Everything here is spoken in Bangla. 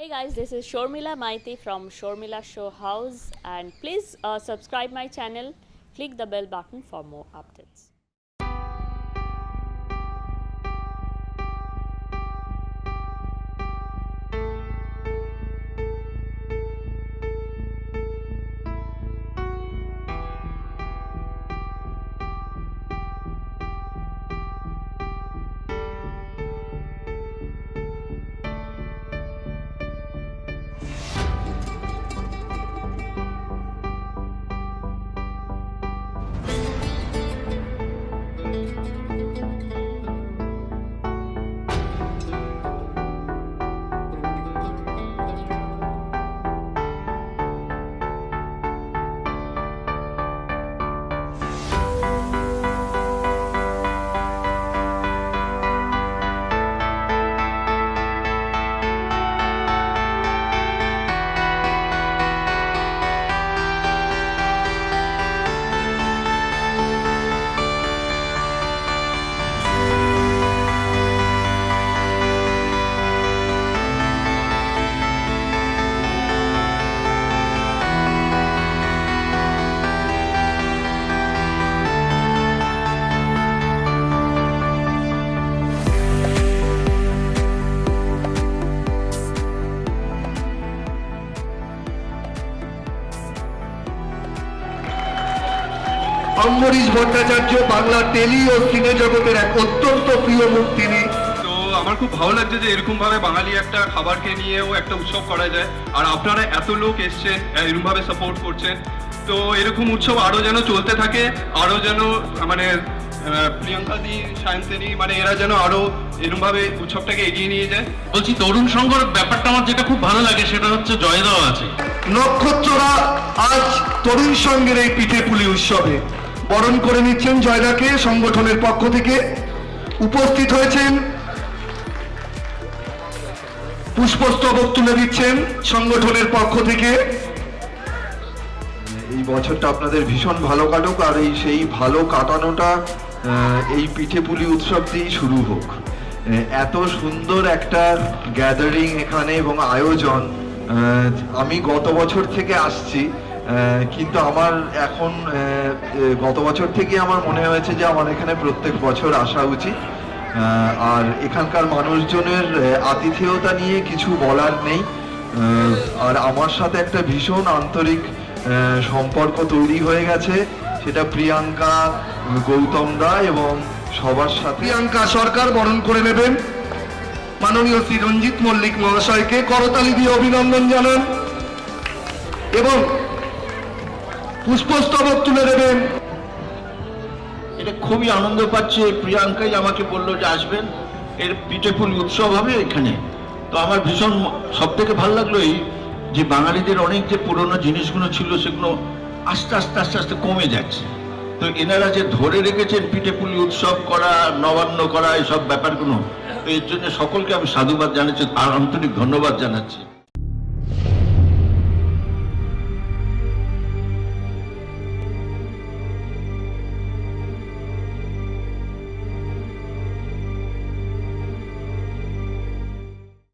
Hey guys, this is Shormila Maiti from Shormila Show House, and please uh, subscribe my channel. Click the bell button for more updates. Ambarish Bhattacharya Bangla tele O cine জগতের এক অত্যন্ত প্রিয় মুখ তিনি তো আমার খুব ভালো লাগছে যে এরকম ভাবে বাঙালি একটা খাবারকে নিয়েও একটা উৎসব করা যায়। আর আপনারা এত লোক এসছেন এরকম ভাবে সাপোর্ট করছেন। তো এরকম উৎসব আরও যেন চলতে থাকে আরও যেন মানে প্রিয়াঙ্কা দি সায়ন্তিনী মানে এরা যেন আরও এরকম ভাবে উৎসবটাকে এগিয়ে নিয়ে যায়। বলছি তরুণ সংঘর ব্যাপারটা আমার যেটা খুব ভালো লাগে সেটা হচ্ছে জয় দেওয়া আছে। নক্ষত্ররা আজ তরুণ সঙ্গের এই পিঠে পুলি উৎসবে। বরণ করে নিচ্ছেন জয়দাকে, সংগঠনের পক্ষ থেকে। উপস্থিত হয়েছেন। পুষ্পস্তবক তুলে দিচ্ছেন সংগঠনের পক্ষ থেকে। এই বছরটা আপনাদের ভীষণ ভালো কাটুক, আর এই সেই ভালো কাটানোটা এই পিঠে পুলি উৎসব দিয়েই শুরু হোক। এত সুন্দর একটা গ্যাদারিং এখানে এবং আয়োজন আমি গত বছর থেকে আসছি। কিন্তু আমার এখন গত বছর থেকে আমার মনে হয়েছে যে আমার এখানে প্রত্যেক বছর আসা উচিত। আর এখানকার মানুষজনের আতিথেয়তা নিয়ে কিছু বলার নেই। আর আমার সাথে একটা ভীষণ আন্তরিক সম্পর্ক তৈরি হয়ে গেছে। সেটা প্রিয়াঙ্কা গৌতম দা এবং সবার সাথে প্রিয়াঙ্কা সরকার বরণ করে নেবেন। মাননীয় শ্রী রঞ্জিত মল্লিক মহাশয়কে করতালি দিয়ে অভিনন্দন জানান। এবং পুষ্পস্তবক তুলে দেবেন। এটা খুবই আনন্দ পাচ্ছে। প্রিয়াঙ্কাই আমাকে বলল যে আসবেন। এর পিঠেপুলি উৎসব হবে এখানে। তো আমার ভীষণ সব থেকে ভালো লাগল এই যে বাঙালিদের অনেক যে পুরনো জিনিসগুলো ছিল সেগুলো আস্তে আস্তে আস্তে আস্তে কমে যাচ্ছে। তো এনারা যে ধরে রেখেছেন পিঠেপুলি উৎসব করা, নবান্ন করা এইসব ব্যাপারগুলো, তো এর জন্য সকলকে আমি সাধুবাদ জানাচ্ছি আর আন্তরিক ধন্যবাদ জানাচ্ছি।